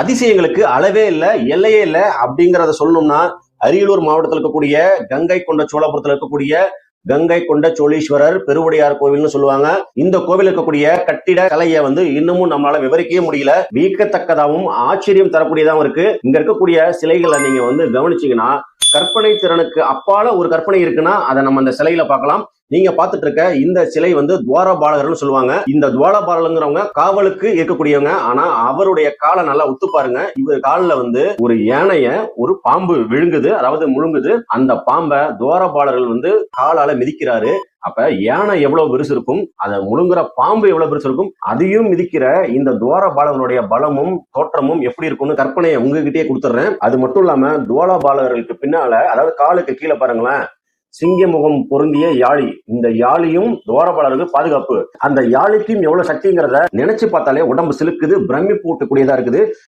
அதிசயங்களுக்கு அளவே இல்ல எல்லையே இல்ல அப்படிங்கிறத சொல்லணும்னா அரியலூர் மாவட்டத்தில் இருக்கக்கூடிய கங்கை கொண்ட சோழபுரத்தில் இருக்கக்கூடிய கங்கை கொண்ட சோழீஸ்வரர் பெருவுடையார் கோவில்னு சொல்லுவாங்க. இந்த கோவில் இருக்கக்கூடிய கட்டிட கலையை வந்து இன்னமும் நம்மளால விவரிக்கவே முடியல. வியக்கத்தக்கதாகவும் ஆச்சரியம் தரக்கூடியதாகவும் இருக்கு. இங்க இருக்கக்கூடிய சிலைகளை நீங்க வந்து கவனிச்சீங்கன்னா கற்பனை திறனுக்கு அப்பால ஒரு கற்பனை இருக்குன்னா அதை நம்ம அந்த சிலையில பார்க்கலாம். நீங்க பார்த்துட்டு இருக்க இந்த சிலை வந்து துவாரபாலகர்னு சொல்லுவாங்க. இந்த துவாரபாலகங்கிறவங்க காவலுக்கு இருக்கக்கூடியவங்க. ஆனா அவருடைய காலை நல்லா உத்து பாருங்க. இவர் காலில் வந்து ஒரு யானைய ஒரு பாம்பு விழுங்குது. அதாவது முழுங்குது. அந்த பாம்பை துவாரபாலர்கள் வந்து காலால மிதிக்கிறாரு. அப்ப யானை எவ்வளவு பெருசு இருக்கும்? அதை முழுங்குற பாம்பு எவ்வளவு பெருசு இருக்கும்? அதையும் மிதிக்கிற இந்த துவாரபாலகனுடைய பலமும் தோற்றமும் எப்படி இருக்கும்னு கற்பனையை உங்ககிட்டயே கொடுத்துட்றேன். அது மட்டும் இல்லாம துவாரபாலகர்களுக்கு பின்னால அதாவது காலுக்கு கீழே பாருங்களேன். சிங்க முகம் பொருந்திய யாழி. இந்த யாழியும் துவாரபாளருக்கு பாதுகாப்பு. அந்த யாழிக்கும் எவ்வளவு சக்திங்கிறத நினைச்சு பார்த்தாலே உடம்பு சிலுக்குது பிரமிப்பு ஊட்டக்கூடியதா இருக்குது.